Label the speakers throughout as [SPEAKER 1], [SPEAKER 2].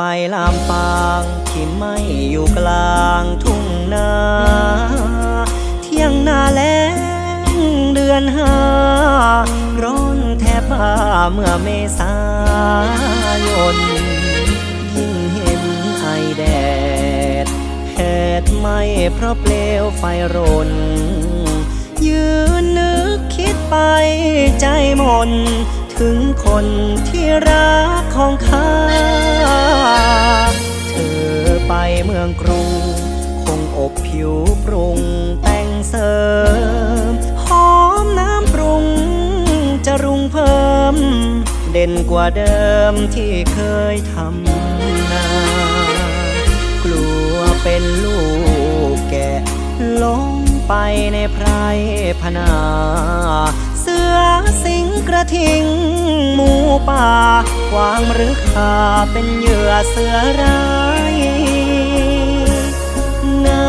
[SPEAKER 1] ไฟลามปางที่ไม่อยู่กลางทุ่งนา เที่ยงนาแล้งเดือนห้า ร้อนแทบบ้าเมื่อเมษายน ยิ่งเห็นไอแดดแผดไหม่เพราะเปลวไฟรน ยืนนึกคิดไปใจมน ถึงคนที่รักของข้า เธอไปเมืองกรุง คงอบผิวปรุงแต่งเสริม หอมน้ำปรุง จะรุงเพิ่ม เด่นกว่าเดิมที่เคยทำนากลัวเป็นลูกแกะหลงไปในไพรพนา อสิงกระทิงหมูป่ากวางหรือขาเป็นเหยื่อเสือร้ายหน้า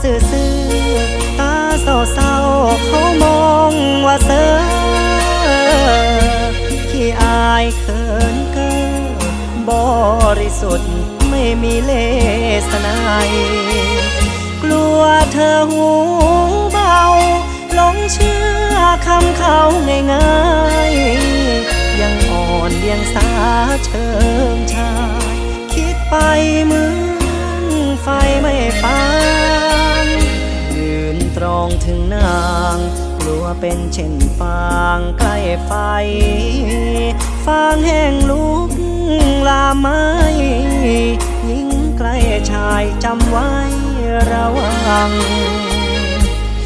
[SPEAKER 1] ซื่อซื่อตาเศร้าเศร้าๆเขามองว่าเสือที่อายเขินเกินบริสุทธิ์ไม่มีเลสนายกลัวเธอหู เชิงชาย คิดไปเหมือนไฟไม่ฟางยืนตรองถึงนางกลัวเป็นเช่นฟางใกล้ไฟ ฟางแห้งลุกลามไหมยิ่งใกล้ชายจำไว้ระวัง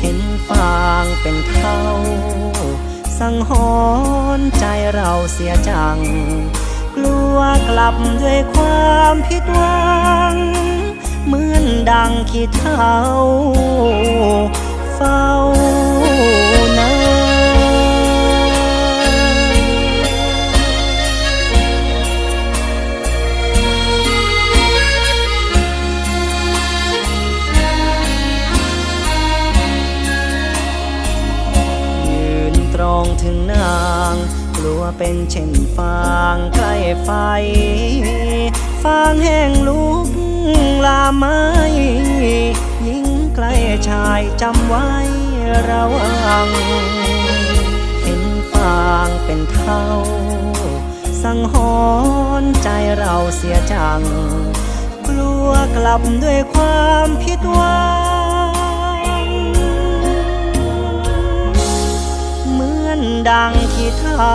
[SPEAKER 1] เห็นฟางเป็นเท่าสังหรณ์ใจเราเสียจัง กลัวกลับด้วยความผิดหวัง เหมือนดังขี้เท่าเฝ้านายืนตรองถึงนา กลัวเป็นเช่นฟางใกล้ไฟ ฟางแห้งลุกลามไหมยิ่งใกล้ชายจำไว้ระวัง เห็นฟางเป็นเท่า สังหรณ์ใจเราเสียจัง กลัวกลับด้วยความผิดหวัง ดังที่เท้า